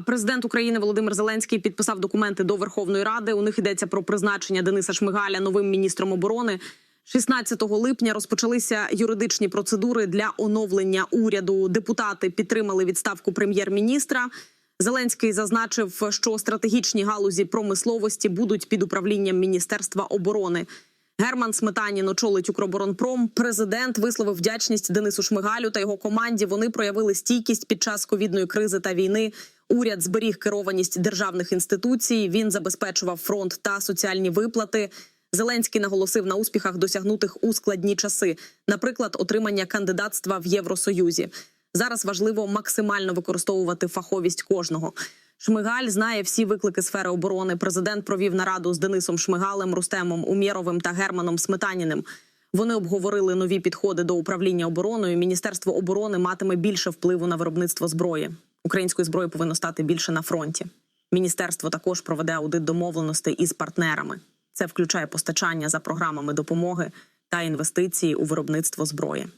Президент України Володимир Зеленський підписав документи до Верховної Ради. У них йдеться про призначення Дениса Шмигаля новим міністром оборони. 16 липня розпочалися юридичні процедури для оновлення уряду. Депутати підтримали відставку прем'єр-міністра. Зеленський зазначив, що стратегічні галузі промисловості будуть під управлінням Міністерства оборони. Герман Сметанін очолить Укроборонпром. Президент висловив вдячність Денису Шмигалю та його команді. Вони проявили стійкість під час ковідної кризи та війни. Уряд зберіг керованість державних інституцій. Він забезпечував фронт та соціальні виплати. Зеленський наголосив на успіхах, досягнутих у складні часи, наприклад, отримання кандидатства в Євросоюзі. Зараз важливо максимально використовувати фаховість кожного. Шмигаль знає всі виклики сфери оборони. Президент провів нараду з Денисом Шмигалем, Рустемом Умєровим та Германом Сметаніним. Вони обговорили нові підходи до управління обороною. Міністерство оборони матиме більше впливу на виробництво зброї. Української зброї повинно стати більше на фронті. Міністерство також проведе аудит домовленостей із партнерами. Це включає постачання за програмами допомоги та інвестиції у виробництво зброї.